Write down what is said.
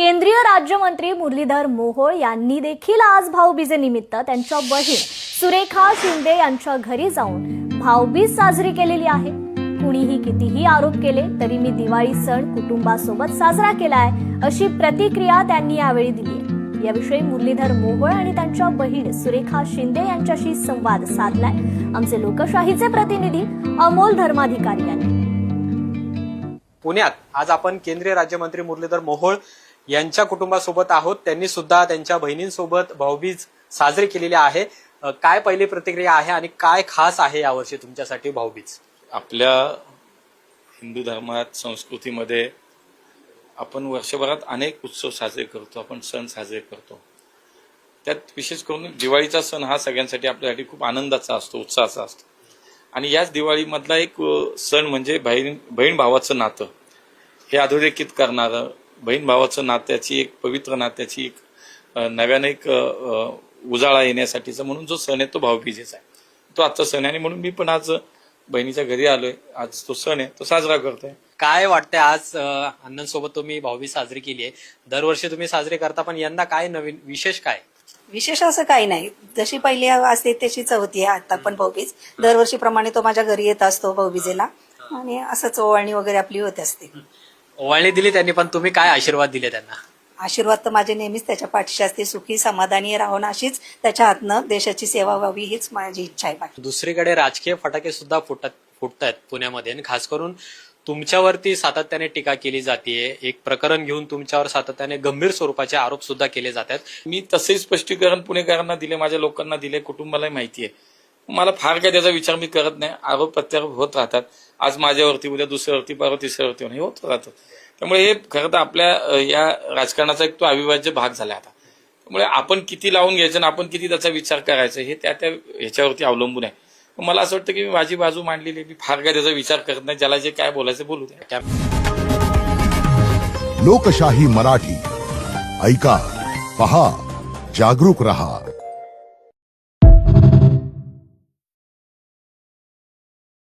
केंद्रीय राज्यमंत्री मुरलीधर मोहोळ यांनी देखील आज भाऊबीजेनिमित्त त्यांच्या बहीण सुरेखा शिंदे यांच्या घरी जाऊन भाऊबीज साजरी केलेली आहे. कुणीही कितीही आरोप केले तरी मी दिवाळी सण कुटुंबासोबत साजरा केलाय अशी प्रतिक्रिया त्यांनी यावेळी दिली याविषयी मुरलीधर मोहोळ आणि त्यांच्या बहीण सुरेखा शिंदे यांच्याशी संवाद साधलाय. आमचे लोकशाहीचे प्रतिनिधी अमोल धर्माधिकारी यांनी. पुण्यात आज आपण केंद्रीय राज्यमंत्री मुरलीधर मोहोळ यांच्या कुटुंबासोबत आहोत. त्यांनी सुद्धा त्यांच्या बहिणींसोबत भाऊबीज साजरी केलेली आहे. काय पहिली प्रतिक्रिया आहे आणि काय खास आहे यावर्षी तुमच्यासाठी भाऊबीज? आपल्या हिंदू धर्मात संस्कृतीमध्ये आपण वर्षभरात अनेक उत्सव साजरे करतो. आपण सण साजरे करतो. त्यात विशेष करून दिवाळीचा सण हा सगळ्यांसाठी आपल्यासाठी खूप आनंदाचा असतो उत्साहाचा असतो. आणि याच दिवाळीमधला एक सण म्हणजे बहीण बहीण भावाचं नातं. हे अधोरेखित करणारं बहीण भावाचं नात्याची एक पवित्र नात्याची एक नव्याने एक उजाळा येण्यासाठीचा म्हणून जो सण आहे तो भाऊबीजेचा आहे. तो आजचा सण आहे आणि म्हणून मी पण आज बहिणीच्या घरी आलोय. आज तो सण आहे. तो साजरा करतोय. काय वाटतंय आज अण्णांसोबत तुम्ही भाऊबीज साजरी केली आहे? दरवर्षी तुम्ही साजरी करता पण यंदा काय नवीन विशेष काय? विशेष असं काही नाही. जशी पहिली असते तशीच होती आता पण भाऊबीज. दरवर्षीप्रमाणे तो माझ्या घरी येत असतो भाऊबीजेला. आणि असंच ओवाळणी वगैरे आपली होत असते. ओवाळणी दिली त्यांनी पण तुम्ही काय आशीर्वाद दिले त्यांना? आशीर्वाद तर माझे नेहमीच त्याच्या पाठीशी असते सुखी समाधानी राहून अशीच त्याच्या हातनं देशाची सेवा व्हावी हीच माझी इच्छा आहे बाकी. दुसरीकडे राजकीय फटाके सुद्धा फुटत फुटतायत पुण्यामध्ये. आणि खास करून तुमच्यावरती सातत्याने टीका केली जाते एक प्रकरण घेऊन तुमच्यावर सातत्याने गंभीर स्वरूपाचे आरोप सुद्धा केले जात आहेत मी तसे स्पष्टीकरण पुणेकरांना दिले माझ्या लोकांना दिले कुटुंबालाही माहिती आहे मला फार काय त्याचा विचार मी करत नाही. आरोप प्रत्यारोप होत राहतात. आज माझ्यावरती उद्या दुसऱ्यावरती परवा तिसऱ्यावरती हे होत राहतं. त्यामुळे हे खरं तर आपल्या या राजकारणाचा एक तो अविभाज्य भाग झाला आता. त्यामुळे आपण किती लावून घ्यायचं आणि आपण किती त्याचा विचार करायचा हे त्या त्या ह्याच्यावरती अवलंबून आहे. मला असं वाटतं की मी माझी बाजू मांडलेली आहे. मी फार काय त्याचा विचार करत नाही. ज्याला जे काय बोलायचं बोलू द्या. त्या लोकशाही मराठी. ऐका पहा जागरूक रहा.